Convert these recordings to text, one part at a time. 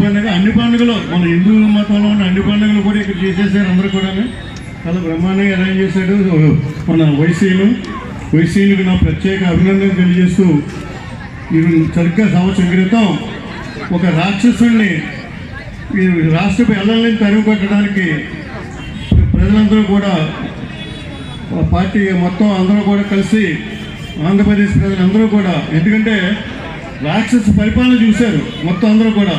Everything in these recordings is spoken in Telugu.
పండుగ అన్ని పండుగలు. మన హిందూ మతంలో ఉన్న అన్ని పండుగలు కూడా ఇక్కడ చేసేసారు అందరూ కూడా చాలా బ్రహ్మాండంగా అరేంజ్ చేశాడు. మన వైసీలు వైసీలకు నా ప్రత్యేక అభినందన తెలియజేస్తూ ఈ సరిగ్గా సంవత్సరం క్రితం ఒక రాక్షసుడిని ఈ రాష్ట్ర పిల్లల్ని తరిమి కొట్టడానికి ప్రజలందరూ కూడా పార్టీ మొత్తం అందరూ కూడా కలిసి ఆంధ్రప్రదేశ్ ప్రజలందరూ కూడా ఎందుకంటే రాక్షస పరిపాలన చూశారు మొత్తం అందరూ కూడా.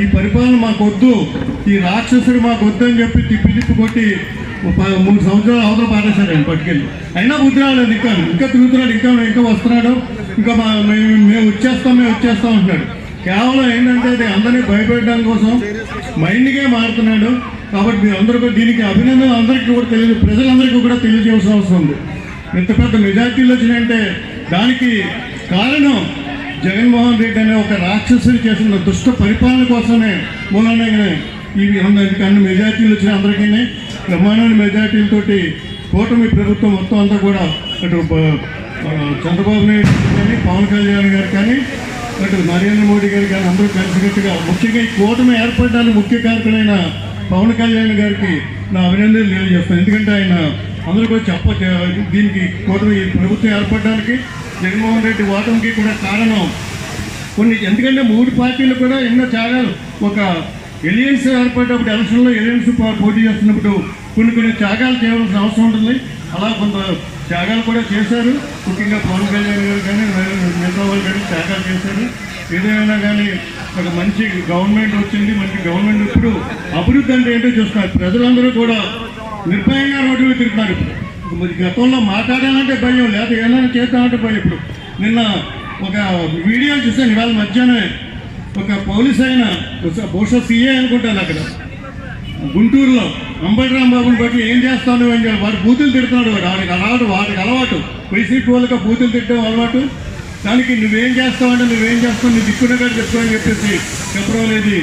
ఈ పరిపాలన మాకు వద్దు ఈ రాక్షసుడు మాకు వద్దని అని చెప్పి తిప్పి తిప్పి కొట్టి ప- మూడు సంవత్సరాలు అవతల పారేశారు ఆయన పట్టుకెళ్ళి. అయినా బుద్ధి రాలేదు ఇంకా ఇంకా తిరుగుతున్నాడు ఇంకా ఇంకా వస్తున్నాడు ఇంకా మా మేము మేము వచ్చేస్తాం మేము వచ్చేస్తాం అంటున్నాడు. కేవలం ఏంటంటే అది అందరినీ భయపెట్టడం కోసం మైండ్గా మారుతున్నాడు. కాబట్టి మీరు అందరూ కూడా దీనికి అభినందన అందరికీ కూడా తెలియదు ప్రజలందరికీ కూడా తెలియజేయాల్సిన అవసరం ఉంది. ఇంత పెద్ద మెజార్టీలు వచ్చినాయంటే దానికి కారణం జగన్మోహన్ రెడ్డి అనే ఒక రాక్షసుని చేసిన దుష్ట పరిపాలన కోసమే మూలనే ఇవి అందరికి అన్ని మెజార్టీలు వచ్చిన అందరికీ బ్రహ్మాండమైన మెజార్టీలతోటి కూటమి ప్రభుత్వం మొత్తం అంతా కూడా అటు చంద్రబాబు నాయుడు కానీ పవన్ కళ్యాణ్ గారు కానీ అటు నరేంద్ర మోడీ గారు కానీ అందరూ కలిసికట్టుగా ముఖ్యంగా ఈ కూటమి ఏర్పడడానికి ముఖ్య కారకులైన పవన్ కళ్యాణ్ గారికి నా అభినందనలు తెలియజేస్తాను ఎందుకంటే ఆయన అందరూ కూడా చెప్ప దీనికి కూటమి ప్రభుత్వం ఏర్పడడానికి జగన్మోహన్ రెడ్డి ఓటమికి కూడా కారణం. కొన్ని ఎందుకంటే మూడు పార్టీలు కూడా ఎన్నో చాలా ఒక ఎలియన్స్ ఏర్పడేటప్పుడు ఎలక్షన్లో ఎలియన్స్ పోటీ చేస్తున్నప్పుడు కొన్ని కొన్ని త్యాగాలు చేయవలసిన అవసరం ఉంటుంది. అలా కొంత త్యాగాలు కూడా చేశారు. ముఖ్యంగా పవన్ కళ్యాణ్ గారు కానీ మిగతా వాళ్ళు కానీ త్యాగాలు చేశారు. ఏదైనా కానీ ఒక మంచి గవర్నమెంట్ వచ్చింది. మంచి గవర్నమెంట్ ఇప్పుడు అభివృద్ధి అంటే ఏంటో చూస్తున్నారు. ప్రజలందరూ కూడా నిర్భయంగా రోడ్డు మీద తిరుగుతున్నారు ఇప్పుడు. మరి గతంలో మాట్లాడాలంటే భయం లేదా ఏదైనా చేద్దామంటే భయం. ఇప్పుడు నిన్న ఒక వీడియో చూసాను ఇవాళ మధ్యాహ్నమే. ఒక పోలీస్ అయిన బహుశా సీఏ అనుకుంటాను అక్కడ. గుంటూరులో అంబటి రాంబాబుని బట్టి ఏం చేస్తాను అని చెప్పి వాడు బూతులు తిడుతున్నాడు వాడు. వాడికి అలవాటు వాడికి అలవాటు. వైసీపీ వాళ్ళకి బూతులు తిట్టడం అలవాటు. దానికి నువ్వేం చేస్తావు అంటే నువ్వేం చేస్తావు నీ దిక్కునగా చెప్పు అని చెప్పేసి చెప్పడం లేదు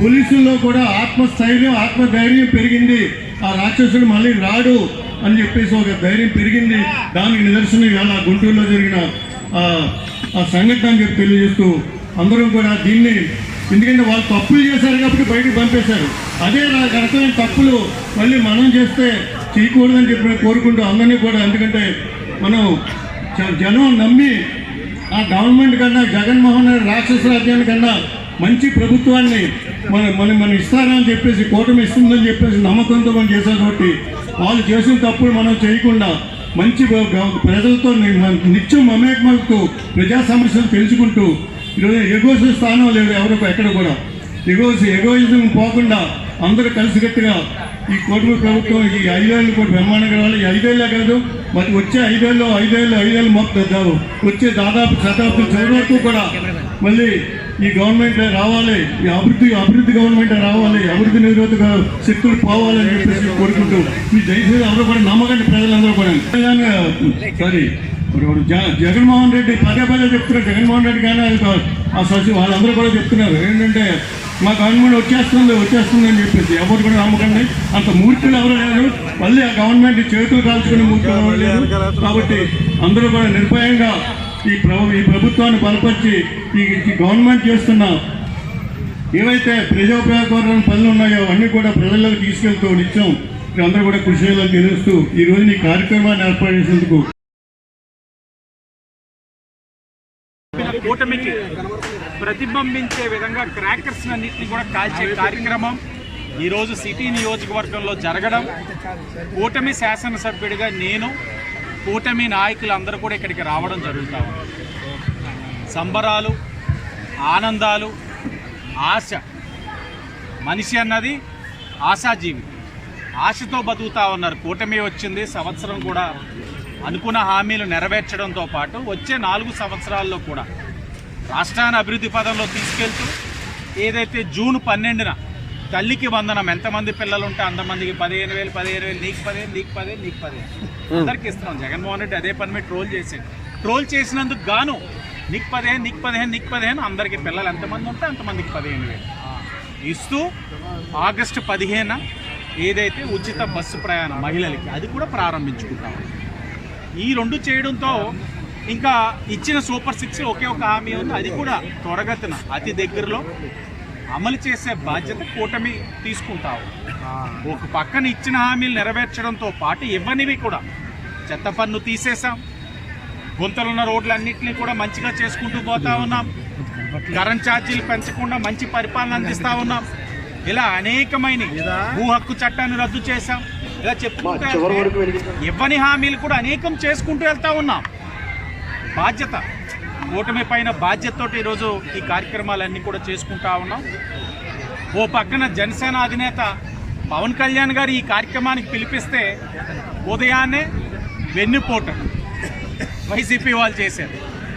పోలీసుల్లో కూడా ఆత్మస్థైర్యం ఆత్మధైర్యం పెరిగింది. ఆ రాక్షసుడు మళ్ళీ రాడు. అని చెప్పేసి ఒక ధైర్యం పెరిగింది. దానికి నిదర్శనం ఇవాళ గుంటూరులో జరిగిన ఆ సంఘటన అని చెప్పి తెలియజేస్తూ అందరం కూడా దీన్ని ఎందుకంటే వాళ్ళు తప్పులు చేశారు కాబట్టి బయటకు పంపేశారు. అదే రకమైన తప్పులు మళ్ళీ మనం చేస్తే చేయకూడదని చెప్పి కోరుకుంటూ అందరినీ కూడా ఎందుకంటే మనం జ- జనం నమ్మి ఆ గవర్నమెంట్ కన్నా జగన్మోహన్ రెడ్డి రాక్షస రాజ్యాన్ని కన్నా మంచి ప్రభుత్వాన్ని మన మనం మన ఇస్తారని చెప్పేసి కూటమి ఇస్తుందని చెప్పేసి నమ్మకంతో మనం చేశారు కాబట్టి వాళ్ళు చేసిన తప్పులు మనం చేయకుండా మంచి ప్రజలతో నిత్యం మమేకమవుతూ ప్రజా సమస్యలు తెలుసుకుంటూ ఈరోజు ఎగోసి స్థానం లేదు ఎవరికి ఎక్కడ కూడా. ఎగోసి ఎగోయిజం పోకుండా అందరూ కలిసికట్టుగా ఈ కూటమి ప్రభుత్వం ఈ ఐదేళ్ళు కూడా బ్రహ్మాండంగా రావాలి. ఈ ఐదేళ్ళే కాదు మరి వచ్చే ఐదేళ్ళు ఐదేళ్ళు ఐదేళ్ళు మొత్తం వచ్చే దాదాపు శతాబ్దం చివరి వరకు కూడా మళ్ళీ ఈ గవర్నమెంట్ రావాలి ఈ అభివృద్ధి అభివృద్ధి గవర్నమెంట్ రావాలి అభివృద్ధి నిరోధక శక్తులు పోవాలని చెప్పేసి కోరుకుంటూ మీ దయచేసి అందరూ కూడా నమ్మకండి ప్రజలందరూ కూడా. సారీ మరి జగన్మోహన్ రెడ్డి పదే పదే చెప్తున్నారు జగన్మోహన్ రెడ్డి కానీ ఆ సచి వాళ్ళందరూ కూడా చెప్తున్నారు. ఏంటంటే మా గవర్నమెంట్ వచ్చేస్తుంది వచ్చేస్తుంది అని చెప్పేసి ఎవరు కూడా నమ్మకండి. అంత మూర్ఖులు ఎవరు లేరు. మళ్ళీ ఆ గవర్నమెంట్ చేతులు కాల్చుకునే మూర్ఖులు ఎవరు లేరు. కాబట్టి అందరూ కూడా నిర్భయంగా ఈ ప్రభు ఈ ప్రభుత్వాన్ని బలపరిచి ఈ గవర్నమెంట్ చేస్తున్న ఏవైతే ప్రజోపయోగకరమైన పనులు ఉన్నాయో అన్నీ కూడా ప్రజల్లోకి తీసుకెళ్తూ నిత్యం అందరూ కూడా కృషి చేయాలని తెలుస్తూ ఈ రోజు ఈ కార్యక్రమాన్ని ఏర్పాటు చేసేందుకు కూటమికి ప్రతిబింబించే విధంగా క్రాకర్స్ అన్నింటినీ కూడా కాల్చే కార్యక్రమం ఈరోజు సిటీ నియోజకవర్గంలో జరగడం. కూటమి శాసనసభ్యుడిగా నేను కూటమి నాయకులు అందరూ కూడా ఇక్కడికి రావడం జరుగుతూ ఉంది. సంబరాలు ఆనందాలు ఆశ. మనిషి అన్నది ఆశాజీవి. ఆశతో బతుకుతా ఉన్నారు. కూటమి వచ్చింది సంవత్సరం కూడా అనుకున్న హామీలు నెరవేర్చడంతో పాటు వచ్చే నాలుగు సంవత్సరాల్లో కూడా రాష్ట్రాన్ని అభివృద్ధి పదంలో తీసుకెళ్తూ ఏదైతే జూన్ పన్నెండున తల్లికి వందనం ఎంతమంది పిల్లలు ఉంటే అంతమందికి పదిహేను వేలు పదిహేను వేలు నీకు పదిహేను నీకు పదిహేను నీకు పదిహేను. అందరికి ఇస్తున్నాం. జగన్మోహన్ రెడ్డి అదే పని మీద ట్రోల్ చేసాడు. ట్రోల్ చేసినందుకు గాను నీకు పదిహేను నీకు పదిహేను నీకు పదిహేను అందరికి పిల్లలు ఎంతమంది ఉంటే అంతమందికి పదిహేను వేలు. ఇస్తూ ఆగస్టు పదిహేన ఏదైతే ఉచిత బస్సు ప్రయాణం మహిళలకి అది కూడా ప్రారంభించుకుంటాం. ఈ రెండు చేయడంతో ఇంకా ఇచ్చిన సూపర్ సిక్స్ ఒకే ఒక హామీ ఉంది. అది కూడా త్వరగతిన అతి దగ్గరలో అమలు చేసే బాధ్యత కూటమి తీసుకుంటావు. ఒక పక్కన ఇచ్చిన హామీలు నెరవేర్చడంతో పాటు ఇవ్వనివి కూడా. చెత్త పన్ను తీసేసాం గుంతలున్న రోడ్లన్నింటినీ కూడా మంచిగా చేసుకుంటూ పోతా ఉన్నాం. కరెంట్ ఛార్జీలు పెంచకుండా మంచి పరిపాలన అందిస్తా ఉన్నాం. ఇలా అనేకమైన భూ హక్కు చట్టాన్ని రద్దు చేశాం. ఇలా చెప్పుకుంటే ఇవ్వని హామీలు కూడా అనేకం చేసుకుంటూ వెళ్తా ఉన్నాం. బాధ్యత ఓటమి పైన బాధ్యతతోటి ఈరోజు ఈ కార్యక్రమాలన్నీ కూడా చేసుకుంటా ఉన్నాం. ఓ పక్కన జనసేన అధినేత పవన్ కళ్యాణ్ గారు ఈ కార్యక్రమానికి పిలిపిస్తే ఉదయాన్నే వెన్నుపోటు వైసీపీ వాళ్ళు చేశారు.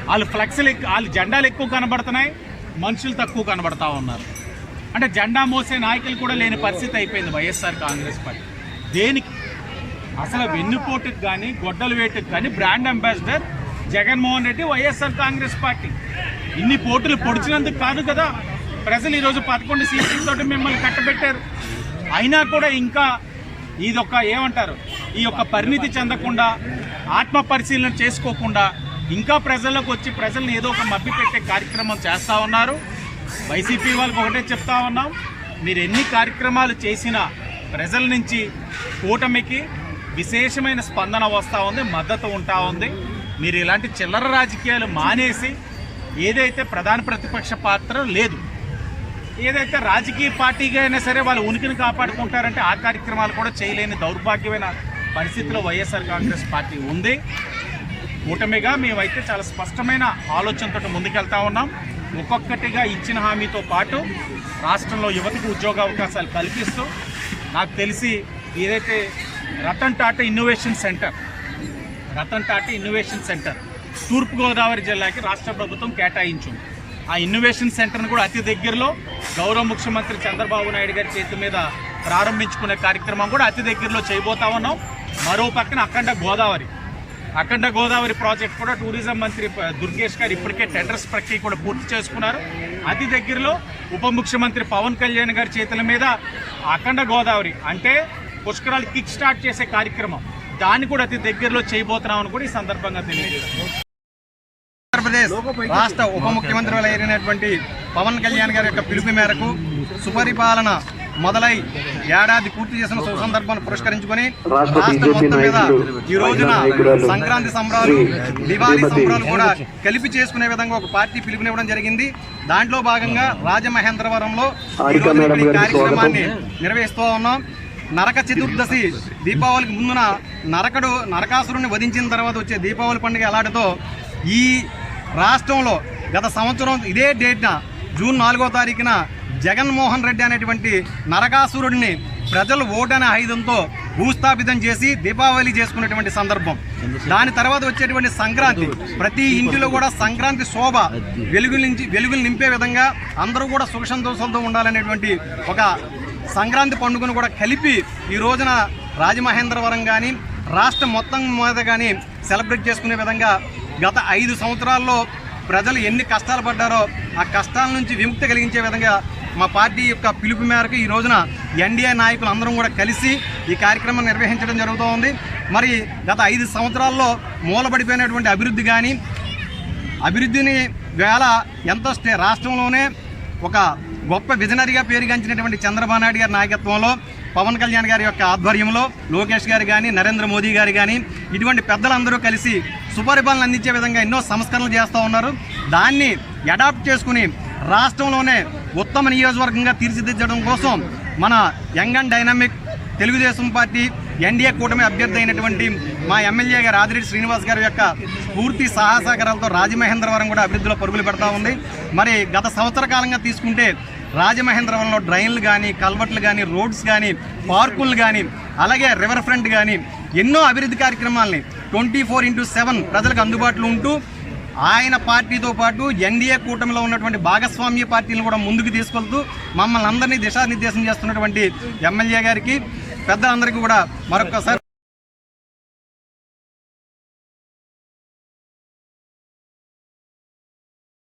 వాళ్ళు ఫ్లెక్స్లు వాళ్ళు జెండాలు ఎక్కువ కనబడుతున్నాయి మనుషులు తక్కువ కనబడతా ఉన్నారు. అంటే జెండా మోసే నాయకులు కూడా లేని పరిస్థితి అయిపోయింది వైఎస్ఆర్ కాంగ్రెస్ పార్టీ. దేనికి? అసలు వెన్నుపోటుకు కానీ గొడ్డలు వేటుకు కానీ brand ambassador Jaganmohan Reddy YSR Congress party. ఇన్ని పోటులు పొడిచినందుకు కాదు కదా? ప్రజలు ఈరోజు పదకొండు సీట్లతో మిమ్మల్ని కట్టబెట్టారు. అయినా కూడా ఇంకా ఇదొక ఏమంటారు? ఈ యొక్క పరిణితి చెందకుండా ఆత్మ పరిశీలన చేసుకోకుండా ఇంకా ప్రజల్లోకి వచ్చి ప్రజల్ని ఏదో ఒక మభ్య పెట్టే కార్యక్రమం చేస్తూ ఉన్నారు. వైసీపీ వాళ్ళకి ఒకటే చెప్తా ఉన్నాం. మీరు ఎన్ని కార్యక్రమాలు చేసినా ప్రజల నుంచి కూటమికి విశేషమైన స్పందన వస్తూ ఉంది మద్దతు ఉంటా ఉంది. మీరు ఇలాంటి చిల్లర రాజకీయాలు మానేసి ఏదైతే ప్రధాన ప్రతిపక్ష పాత్ర లేదు ఏదైతే రాజకీయ పార్టీగా అయినా సరే వాళ్ళ ఉనికిని కాపాడుకుంటారంటే ఆ కార్యక్రమాలు కూడా చేయలేని దౌర్భాగ్యమైన పరిస్థితిలో వైఎస్ఆర్ కాంగ్రెస్ పార్టీ ఉంది. కూటమిగా మేమైతే చాలా స్పష్టమైన ఆలోచనతో ముందుకెళ్తా ఉన్నాం. ఒక్కొక్కటిగా ఇచ్చిన హామీతో పాటు రాష్ట్రంలో యువతకు ఉద్యోగ అవకాశాలు కల్పిస్తూ నాకు తెలిసి ఏదైతే Ratan Tata innovation centre Ratan Tata innovation centre తూర్పుగోదావరి జిల్లాకి రాష్ట్ర ప్రభుత్వం కేటాయించింది. ఆ ఇన్నోవేషన్ సెంటర్ను కూడా అతి దగ్గరలో గౌరవ ముఖ్యమంత్రి చంద్రబాబు నాయుడు గారి చేతి మీద ప్రారంభించుకునే కార్యక్రమం కూడా అతి దగ్గరలో చేయబోతా ఉన్నాం. మరో పక్కన అఖండ గోదావరి. అఖండ గోదావరి ప్రాజెక్ట్ కూడా టూరిజం మంత్రి దుర్గేష్ గారు ఇప్పటికే టెండర్స్ ప్రక్రియ కూడా పూర్తి చేసుకున్నారు. అతి దగ్గరలో ఉప ముఖ్యమంత్రి పవన్ కళ్యాణ్ గారి చేతుల మీద అఖండ గోదావరి అంటే పుష్కరాలు కిక్ స్టార్ట్ చేసే కార్యక్రమం. దాన్ని కూడా అతి దగ్గరలో చేయబోతున్నామని కూడా ఈ సందర్భంగా తెలియజేస్తున్నాం. ఆంధ్రప్రదేశ్ రాష్ట్ర ఉప ముఖ్యమంత్రి అయినటువంటి పవన్ కళ్యాణ్ గారి యొక్క పిలుపు మేరకు సుపరిపాలన మొదలై ఏడాది పూర్తి చేసిన శుభ సందర్భాన్ని పురస్కరించుకొని రాష్ట్ర మొత్తం మీద ఈ రోజున సంక్రాంతి సంబరాలు దివాళీ సంబరాలు కూడా కలిపి చేసుకునే విధంగా ఒక పార్టీ పిలుపునివ్వడం జరిగింది. దాంట్లో భాగంగా రాజమహేంద్రవరంలో ఈ రోజున కార్యక్రమాన్ని. నిర్వహిస్తూ ఉన్నాం. నరక చతుర్దశి దీపావళికి ముందున నరకడు నరకాసురుని వధించిన తర్వాత వచ్చే దీపావళి పండుగ ఎలాంటిదో ఈ రాష్ట్రంలో గత సంవత్సరం ఇదే డేట్న జూన్ నాలుగో తారీఖున జగన్మోహన్ రెడ్డి అనేటువంటి నరకాసురుడిని ప్రజలు ఓటనే ఆయుధంతో భూస్థాపితం చేసి దీపావళి చేసుకునేటువంటి సందర్భం. దాని తర్వాత వచ్చేటువంటి సంక్రాంతి. ప్రతి ఇంటిలో కూడా సంక్రాంతి శోభ వెలుగుల నుంచి వెలుగులు నింపే విధంగా అందరూ కూడా సుఖ సంతోషాలతో ఉండాలనేటువంటి ఒక సంక్రాంతి పండుగను కూడా కలిపి ఈ రోజున రాజమహేంద్రవరం కానీ రాష్ట్రం మొత్తం మీద కానీ సెలబ్రేట్ చేసుకునే విధంగా గత ఐదు సంవత్సరాల్లో ప్రజలు ఎన్ని కష్టాలు పడ్డారో ఆ కష్టాల నుంచి విముక్తి కలిగించే విధంగా మా పార్టీ యొక్క పిలుపు మేరకు ఈ రోజున ఎన్డీఏ నాయకులు అందరం కూడా కలిసి ఈ కార్యక్రమం నిర్వహించడం జరుగుతూ ఉంది మరి గత ఐదు సంవత్సరాల్లో మూలబడిపోయినటువంటి అభివృద్ధి కానీ అభివృద్ధిని వేళ ఎంతో స్టే రాష్ట్రంలోనే ఒక గొప్ప విజనరీగా పేరుగాంచినటువంటి చంద్రబాబు నాయుడు గారి నాయకత్వంలో పవన్ కళ్యాణ్ గారి యొక్క ఆధ్వర్యంలో లోకేష్ గారు కానీ నరేంద్ర మోదీ గారు కానీ ఇటువంటి పెద్దలందరూ కలిసి సుపరిపాలన అందించే విధంగా ఎన్నో సంస్కరణలు చేస్తూ ఉన్నారు. దాన్ని అడాప్ట్ చేసుకుని రాష్ట్రంలోనే ఉత్తమ నియోజకవర్గంగా తీర్చిదిద్దడం కోసం మన young and dynamic Telugu Desam party NDA కూటమి అభ్యర్థి అయినటువంటి మా ఎమ్మెల్యే గారు ఆదిరెడ్డి శ్రీనివాస్ గారి యొక్క పూర్తి సహాసహకారాలతో రాజమహేంద్రవరం కూడా అభివృద్ధిలో పరుగులు పెడతా ఉంది. మరి గత సంవత్సర కాలంగా తీసుకుంటే రాజమహేంద్రవరంలో డ్రైన్లు కానీ కల్వర్ట్లు కానీ రోడ్స్ కానీ పార్కులు కానీ అలాగే రివర్ ఫ్రంట్ కానీ ఎన్నో అభివృద్ధి కార్యక్రమాలని ట్వంటీ ఫోర్ ఇంటూ సెవెన్ ప్రజలకు అందుబాటులో ఉంటూ ఆయన పార్టీతో పాటు ఎన్డీఏ కూటమిలో ఉన్నటువంటి భాగస్వామ్య పార్టీలను కూడా ముందుకు తీసుకెళ్తూ మమ్మల్ని అందరినీ దిశానిర్దేశం చేస్తున్నటువంటి ఎమ్మెల్యే గారికి పెద్దలందరికీ కూడా మరొకసారి